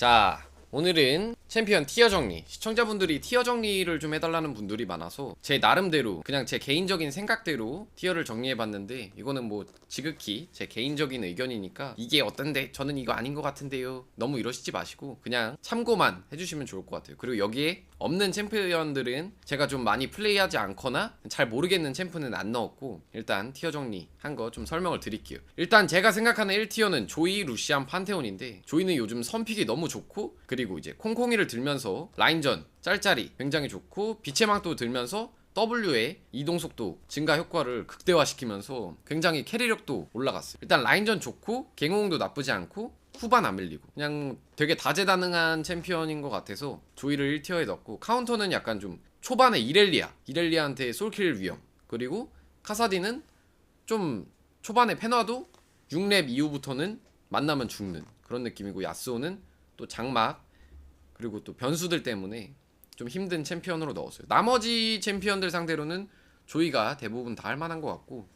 자 오늘은 챔피언 티어 정리. 시청자분들이 티어 정리를 좀 해달라는 분들이 많아서 제 나름대로 그냥 제 개인적인 생각대로 티어를 정리해봤는데 이거는 뭐 지극히 제 개인적인 의견이니까 이게 어떤데? 저는 이거 아닌 것 같은데요. 너무 이러시지 마시고 그냥 참고만 해주시면 좋을 것 같아요. 그리고 여기에 없는 챔피언들은 제가 좀 많이 플레이하지 않거나 잘 모르겠는 챔프는 안 넣었고 일단 티어 정리 한 거 좀 설명을 드릴게요. 일단 제가 생각하는 1티어는 조이, 루시안, 판테온인데 조이는 요즘 선픽이 너무 좋고 그리고 이제 콩콩이를 들면서 라인전 짤짤이 굉장히 좋고 빛의 망도 들면서 W의 이동 속도 증가 효과를 극대화시키면서 굉장히 캐리력도 올라갔어요. 일단 라인전 좋고 갱호응도 나쁘지 않고 후반 안 밀리고 그냥 되게 다재다능한 챔피언인 것 같아서 조이를 1티어에 넣고 카운터는 약간 좀 초반에 이렐리아 이렐리아한테 솔킬 위험 그리고 카사디는 좀 초반에 페나도 6렙 이후부터는 만나면 죽는 그런 느낌이고 야스오는 또 장막 그리고 또 변수들 때문에 좀 힘든 챔피언으로 넣었어요. 나머지 챔피언들 상대로는 조이가 대부분 다 할 만한 것 같고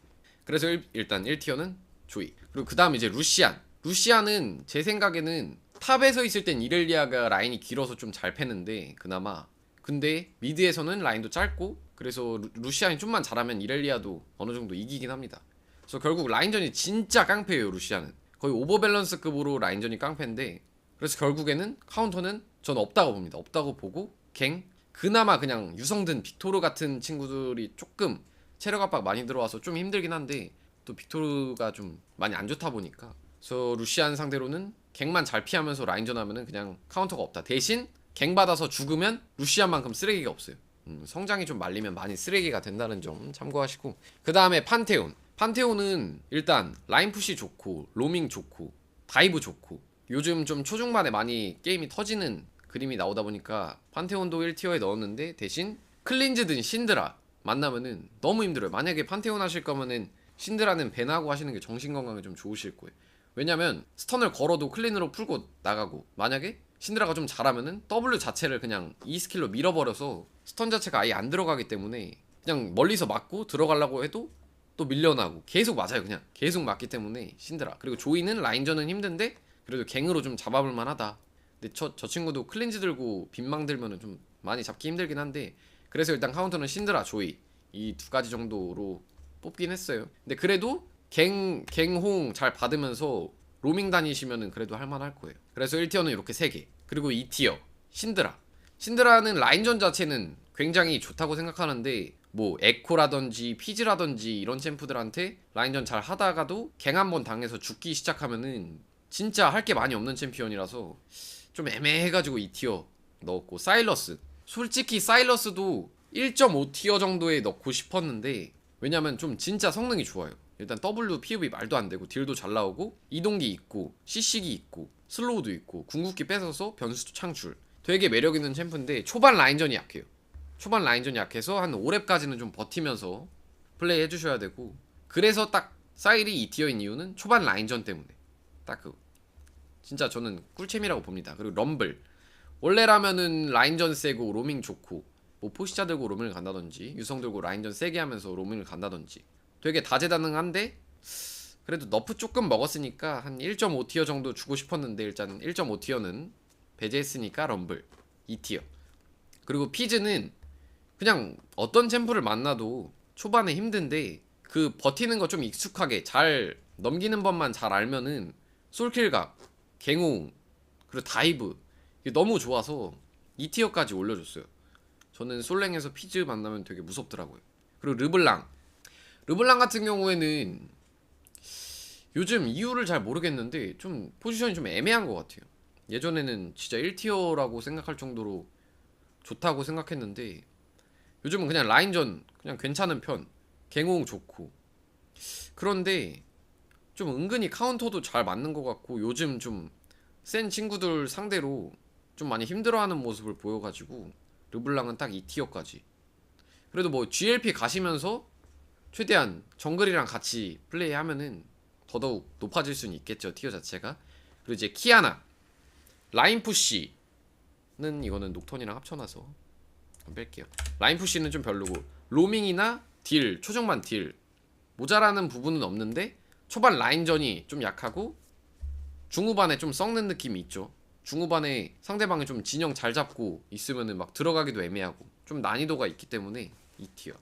그래서 일, 일단 1티어는 조이 그리고 그 다음 이제 루시안 루시안은 제 생각에는 탑에서 있을 땐 이렐리아가 라인이 길어서 좀 잘 패는데 그나마 근데 미드에서는 라인도 짧고 그래서 루, 루시안이 좀만 잘하면 이렐리아도 어느 정도 이기긴 합니다. 그래서 결국 라인전이 진짜 깡패예요 루시안은 거의 오버밸런스급으로 라인전이 깡패인데 그래서 결국에는 카운터는 전 없다고 봅니다. 없다고 보고 갱 그나마 그냥 유성든 빅토르 같은 친구들이 조금 체력 압박 많이 들어와서 좀 힘들긴 한데 또 빅토르가 좀 많이 안 좋다 보니까 그래서 루시안 상대로는 갱만 잘 피하면서 라인전 하면은 그냥 카운터가 없다. 대신 갱 받아서 죽으면 루시안만큼 쓰레기가 없어요. 음, 성장이 좀 말리면 많이 쓰레기가 된다는 점 참고하시고 그 다음에 판테온 판테온은 일단 라인 푸시 좋고 로밍 좋고 다이브 좋고 요즘 좀 초중반에 많이 게임이 터지는 그림이 나오다 보니까 판테온도 1티어에 넣었는데 대신 클린즈든 신드라 만나면은 너무 힘들어요. 만약에 판테온 하실 거면은 신드라는 밴하고 하시는 게 정신건강에 좀 좋으실 거예요. 왜냐면 스턴을 걸어도 클린으로 풀고 나가고 만약에 신드라가 좀 잘하면은 W 자체를 그냥 이 스킬로 밀어버려서 스턴 자체가 아예 안 들어가기 때문에 그냥 멀리서 맞고 들어가려고 해도 또 밀려나고 계속 맞아요 그냥. 계속 맞기 때문에 신드라. 그리고 조이는 라인전은 힘든데 그래도 갱으로 좀 잡아볼 만하다 근데 저, 저 친구도 클린즈 들고 빈망 들면은 좀 많이 잡기 힘들긴 한데 그래서 일단 카운터는 신드라 조이 이 두 가지 정도로 뽑긴 했어요. 근데 그래도 갱, 갱홍 잘 받으면서 로밍 다니시면은 그래도 할만할 거예요. 그래서 1티어는 이렇게 3개. 그리고 2티어 신드라. 신드라는 라인전 자체는 굉장히 좋다고 생각하는데 뭐 에코라든지 피즈라든지 이런 챔프들한테 라인전 잘 하다가도 갱 한 번 당해서 죽기 시작하면은 진짜 할 게 많이 없는 챔피언이라서 좀 애매해가지고 2티어 넣었고 사일러스. 솔직히 사일러스도 1.5티어 정도에 넣고 싶었는데 왜냐면 좀 진짜 성능이 좋아요. 일단 W PV 말도 안 되고 딜도 잘 나오고 이동기 있고 CC기 있고 슬로우도 있고 궁극기 뺏어서 변수 창출. 되게 매력 있는 챔프인데 초반 라인전이 약해요. 초반 라인전이 약해서 한 5렙까지는 좀 버티면서 플레이 해주셔야 되고 그래서 딱 사일이 2티어인 이유는 초반 라인전 때문에. 딱 그거 진짜 저는 꿀챔이라고 봅니다. 그리고 럼블. 원래라면은 라인전 세고 로밍 좋고 뭐 포시자 들고 로밍을 간다든지 유성 들고 라인전 세게 하면서 로밍을 간다든지. 되게 다재다능한데 그래도 너프 조금 먹었으니까 한 1.5티어 정도 주고 싶었는데 일단 1.5티어는 배제했으니까 럼블. 2티어. 그리고 피즈는 그냥 어떤 챔프를 만나도 초반에 힘든데 그 버티는 거 좀 익숙하게 잘 넘기는 법만 잘 알면은 솔킬각, 갱홍, 그리고 다이브 너무 좋아서 2티어까지 올려줬어요. 저는 솔랭에서 피즈 만나면 되게 무섭더라고요. 그리고 르블랑 르블랑 같은 경우에는 요즘 이유를 잘 모르겠는데 좀 포지션이 좀 애매한 것 같아요. 예전에는 진짜 1티어라고 생각할 정도로 좋다고 생각했는데 요즘은 그냥 라인전 그냥 괜찮은 편 갱홍 좋고 그런데 좀 은근히 카운터도 잘 맞는 것 같고 요즘 좀 센 친구들 상대로 좀 많이 힘들어하는 모습을 보여가지고 르블랑은 딱 2티어까지. 그래도 뭐 GLP 가시면서 최대한 정글이랑 같이 플레이하면은 더더욱 높아질 수는 있겠죠 티어 자체가. 그리고 이제 키아나. 라인 푸시는 이거는 녹턴이랑 합쳐놔서 뺄게요. 라인 푸시는 좀 별로고. 로밍이나 딜 초중반 딜. 모자라는 부분은 없는데 초반 라인전이 좀 약하고 중후반에 좀 썩는 느낌이 있죠. 중후반에 상대방이 좀 진영 잘 잡고 있으면은 막 들어가기도 애매하고 좀 난이도가 있기 때문에 2티어.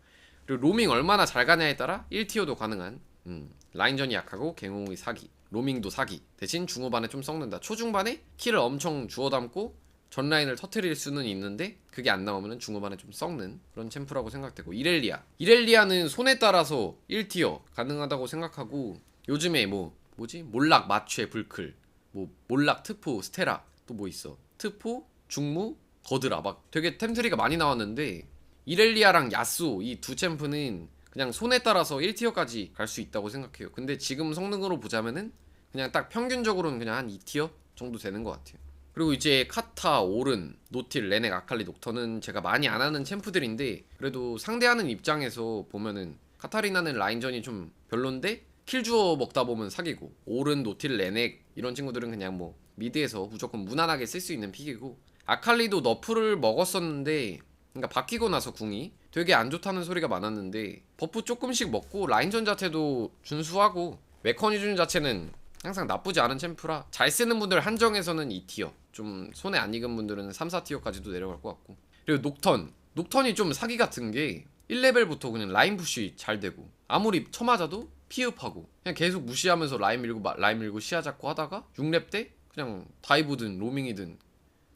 그리고 로밍 얼마나 잘 가냐에 따라 1티어도 가능한 음, 라인전이 약하고 갱홍이 사기 로밍도 사기. 대신 중후반에 좀 썩는다. 초중반에 킬을 엄청 주워 담고 전 라인을 터트릴 수는 있는데 그게 안 나오면은 중후반에 좀 썩는 그런 챔프라고 생각되고. 이렐리아. 이렐리아는 손에 따라서 1티어 가능하다고 생각하고 요즘에 뭐 뭐지? 몰락 마취 불클 뭐 몰락 트포 스테라 또 뭐 있어. 트포 중무 거드라. 막 되게 템트리가 많이 나왔는데 이렐리아랑 야수 이 두 챔프는 그냥 손에 따라서 1티어까지 갈 수 있다고 생각해요. 근데 지금 성능으로 보자면은 그냥 딱 평균적으로는 그냥 한 2티어 정도 되는 것 같아요. 그리고 이제 카타, 오른, 노틸, 레넥, 아칼리, 녹터는 제가 많이 안 하는 챔프들인데 그래도 상대하는 입장에서 보면은 카타리나는 라인전이 좀 별론데 킬 주워 먹다 보면 사기고 오른, 노틸, 레넥 이런 친구들은 그냥 뭐 미드에서 무조건 무난하게 쓸 수 있는 픽이고 아칼리도 너프를 먹었었는데 그러니까 바뀌고 나서 궁이 되게 안 좋다는 소리가 많았는데 버프 조금씩 먹고 라인전 자체도 준수하고 메커니즘 자체는 항상 나쁘지 않은 챔프라 잘 쓰는 분들 한정에서는 2티어 좀 손에 안 익은 분들은 3, 4티어까지도 내려갈 것 같고. 그리고 녹턴 녹턴이 좀 사기 같은 게 1레벨부터 그냥 라인 푸시 잘 되고 아무리 쳐맞아도 피흡하고 그냥 계속 무시하면서 라인 밀고 마- 라인 밀고 시야 잡고 하다가 6렙 때 그냥 다이브든 로밍이든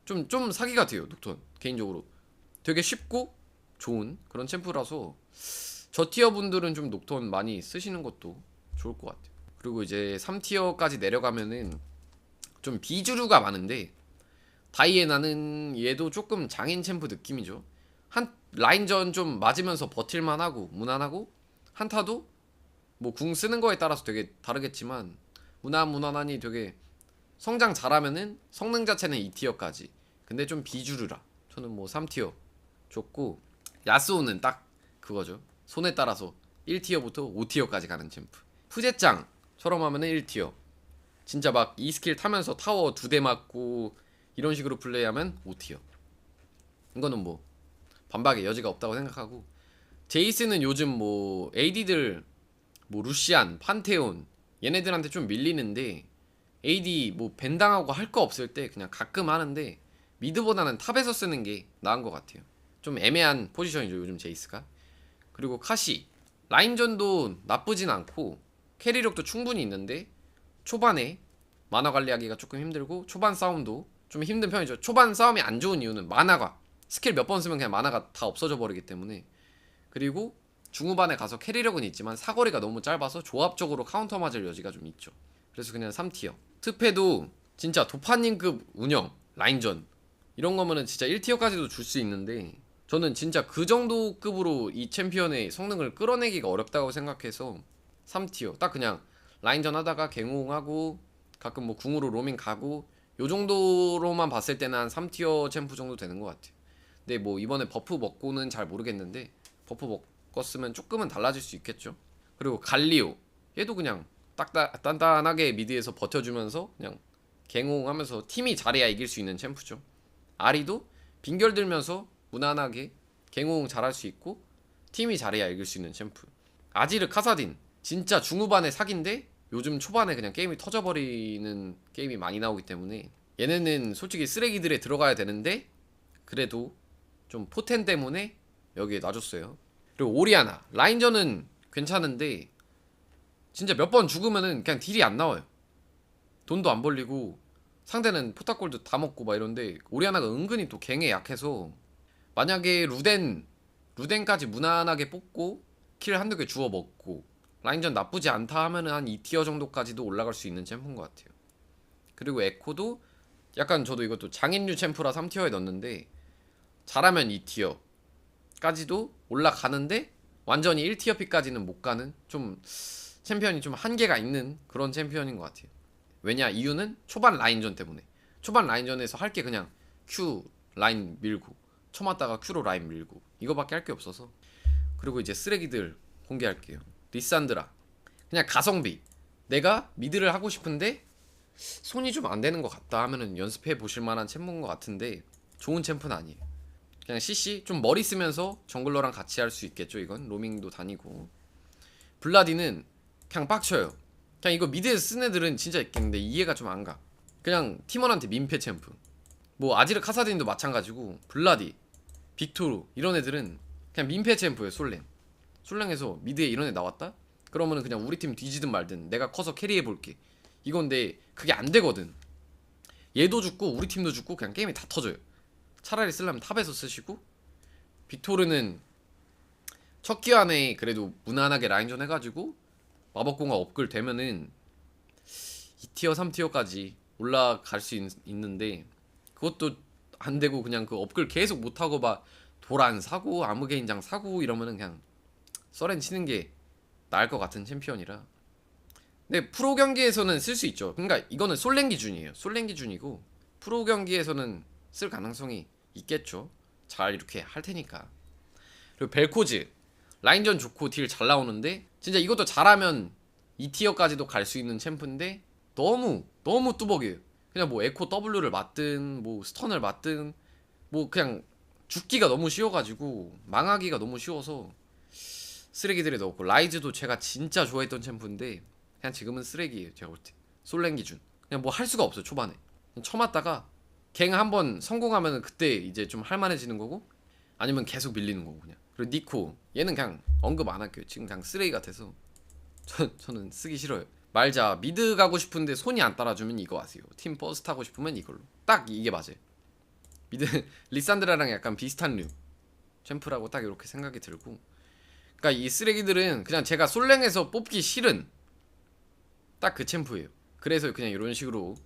좀좀 사기 같아요 녹턴 개인적으로 되게 쉽고 좋은 그런 챔프라서 저 티어 분들은 좀 녹턴 많이 쓰시는 것도 좋을 것 같아요 그리고 이제 3티어까지 내려가면은 좀 비주류가 많은데 다이애나는 얘도 조금 장인 챔프 느낌이죠. 한 라인전 좀 맞으면서 버틸만 하고 무난하고 한타도 뭐 궁 쓰는 거에 따라서 되게 다르겠지만 무난 무난하니 되게 성장 잘하면은 성능 자체는 2티어까지. 근데 좀 비주류라. 저는 뭐 3티어 좋고 야스오는 딱 그거죠. 손에 따라서 1티어부터 5티어까지 가는 챔프. 푸제짱처럼 하면은 1티어. 진짜 막 2스킬 타면서 타워 두 대 맞고 이런 식으로 플레이하면 5티어. 이거는 뭐 반박의 여지가 없다고 생각하고 제이스는 요즘 뭐 AD들 뭐 루시안, 판테온 얘네들한테 좀 밀리는데 AD 뭐 벤당하고 할 거 없을 때 그냥 가끔 하는데 미드보다는 탑에서 쓰는 게 나은 것 같아요. 좀 애매한 포지션이죠 요즘 제이스가. 그리고 카시 라인전도 나쁘진 않고 캐리력도 충분히 있는데 초반에 만화 관리하기가 조금 힘들고 초반 싸움도 좀 힘든 편이죠. 초반 싸움이 안 좋은 이유는 만화가 스킬 몇 번 쓰면 그냥 만화가 다 없어져 버리기 때문에 그리고 중후반에 가서 캐리력은 있지만 사거리가 너무 짧아서 조합적으로 카운터 맞을 여지가 좀 있죠. 그래서 그냥 3티어. 특패도 진짜 도파님급 운영, 라인전 이런 거면은 진짜 1티어까지도 줄 수 있는데 저는 진짜 그 정도 급으로 이 챔피언의 성능을 끌어내기가 어렵다고 생각해서 3티어. 딱 그냥 라인전 하다가 갱호응하고 가끔 뭐 궁으로 로밍 가고 요 정도로만 봤을 때는 한 3티어 챔프 정도 되는 것 같아요. 근데 뭐 이번에 버프 먹고는 잘 모르겠는데 버프 먹 었으면 조금은 달라질 수 있겠죠. 그리고 갈리오 얘도 그냥 딱다 단단하게 미드에서 버텨주면서 그냥 갱홍하면서 팀이 잘해야 이길 수 있는 챔프죠. 아리도 빙결 들면서 무난하게 갱홍 잘할 수 있고 팀이 잘해야 이길 수 있는 챔프. 아지르 카사딘 진짜 중후반에 사기인데 요즘 초반에 그냥 게임이 터져버리는 게임이 많이 나오기 때문에 얘네는 솔직히 쓰레기들에 들어가야 되는데 그래도 좀 포텐 때문에 여기에 놔줬어요. 그리고 오리아나 라인전은 괜찮은데 진짜 몇 번 죽으면은 그냥 딜이 안 나와요. 돈도 안 벌리고 상대는 포탑골도 다 먹고 막 이런데 오리아나가 은근히 또 갱에 약해서 만약에 루덴 루덴까지 무난하게 뽑고 킬 한두 개 주워 먹고 라인전 나쁘지 않다 하면은 한 2티어 정도까지도 올라갈 수 있는 챔프인 것 같아요. 그리고 에코도 약간 저도 이것도 장인류 챔프라 3티어에 넣었는데 잘하면 2티어 까지도 올라가는데 완전히 1티어 픽까지는 못 가는 좀 챔피언이 좀 한계가 있는 그런 챔피언인 것 같아요. 왜냐 이유는 초반 라인전 때문에 초반 라인전에서 할 게 그냥 Q 라인 밀고 쳐맞다가 Q로 라인 밀고 이거밖에 할 게 없어서 그리고 이제 쓰레기들 공개할게요. 리산드라 그냥 가성비 내가 미드를 하고 싶은데 손이 좀 안 되는 것 같다 하면은 연습해 보실 만한 챔프인 것 같은데 좋은 챔프는 아니에요. 그냥 CC 좀 머리 쓰면서 정글러랑 같이 할 수 있겠죠 이건? 로밍도 다니고. 블라디는 그냥 빡쳐요. 그냥 이거 미드에서 쓴 애들은 진짜 있겠는데 이해가 좀 안 가. 그냥 팀원한테 민폐 챔프. 뭐 아지르 카사딘도 마찬가지고 블라디 빅토르 이런 애들은 그냥 민폐 챔프예요 솔랭. 솔랭에서 미드에 이런 애 나왔다? 그러면은 그냥 우리 팀 뒤지든 말든 내가 커서 캐리해 볼게. 이건데 그게 안 되거든. 얘도 죽고 우리 팀도 죽고 그냥 게임이 다 터져요 차라리 쓰려면 탑에서 쓰시고 빅토르는 첫 기환에 그래도 무난하게 라인전 해가지고 마법공학 업글 되면은 2티어 3티어까지 올라갈 수 있, 있는데 그것도 안 되고 그냥 그 업글 계속 못하고 막 도란 사고 아무개인장 사고 이러면은 그냥 서렌 치는 게 나을 것 같은 챔피언이라. 근데 프로 경기에서는 쓸 수 있죠. 그러니까 이거는 솔랭 기준이에요. 솔랭 기준이고 프로 경기에서는 쓸 가능성이 있겠죠. 잘 이렇게 할 테니까. 그리고 벨코즈 라인전 좋고 딜 잘 나오는데 진짜 이것도 잘하면 2티어까지도 갈 수 있는 챔프인데 너무 너무 뚜벅이에요. 그냥 뭐 에코 W를 맞든 뭐 스턴을 맞든 뭐 그냥 죽기가 너무 쉬워가지고 망하기가 너무 쉬워서 쓰레기들이 넣었고 라이즈도 제가 진짜 좋아했던 챔프인데 그냥 지금은 쓰레기예요 제가 볼 때. 솔랭 기준. 그냥 뭐 할 수가 없어요 초반에. 그냥 쳐맞다가 갱 한번 성공하면 그때 이제 좀 할만해지는 거고 아니면 계속 밀리는 거고 그냥. 그리고 니코 얘는 그냥 언급 안 할게요. 지금 그냥 쓰레기 같아서. 저, 저는 쓰기 싫어요. 말자 미드 가고 싶은데 손이 안 따라주면 이거 아세요? 팀 버스트 하고 싶으면 이걸로. 딱 이게 맞아요. 미드 리산드라랑 약간 비슷한 류. 챔프라고 딱 이렇게 생각이 들고. 그러니까 이 쓰레기들은 그냥 제가 솔랭에서 뽑기 싫은 딱 그 챔프예요. 그래서 그냥 이런 식으로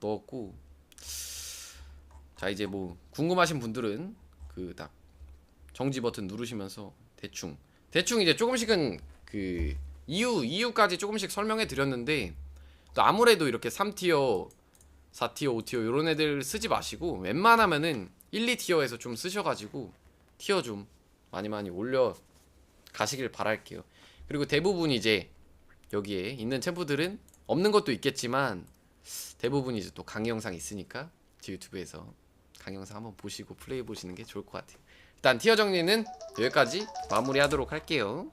넣었고 자 이제 뭐 궁금하신 분들은 그 딱 정지 버튼 누르시면서 대충 대충 이제 조금씩은 그 이유 이유까지 조금씩 설명해 드렸는데 또 아무래도 이렇게 3티어 4티어 5티어 요런 애들 쓰지 마시고 웬만하면은 1, 2티어에서 좀 쓰셔가지고 티어 좀 많이 많이 올려 가시길 바랄게요. 그리고 대부분 이제 여기에 있는 챔프들은 없는 것도 있겠지만 대부분 이제 또 강의 영상 있으니까 제 유튜브에서 강의 영상 한번 보시고 플레이 보시는 게 좋을 것 같아요. 일단 티어 정리는 여기까지 마무리하도록 할게요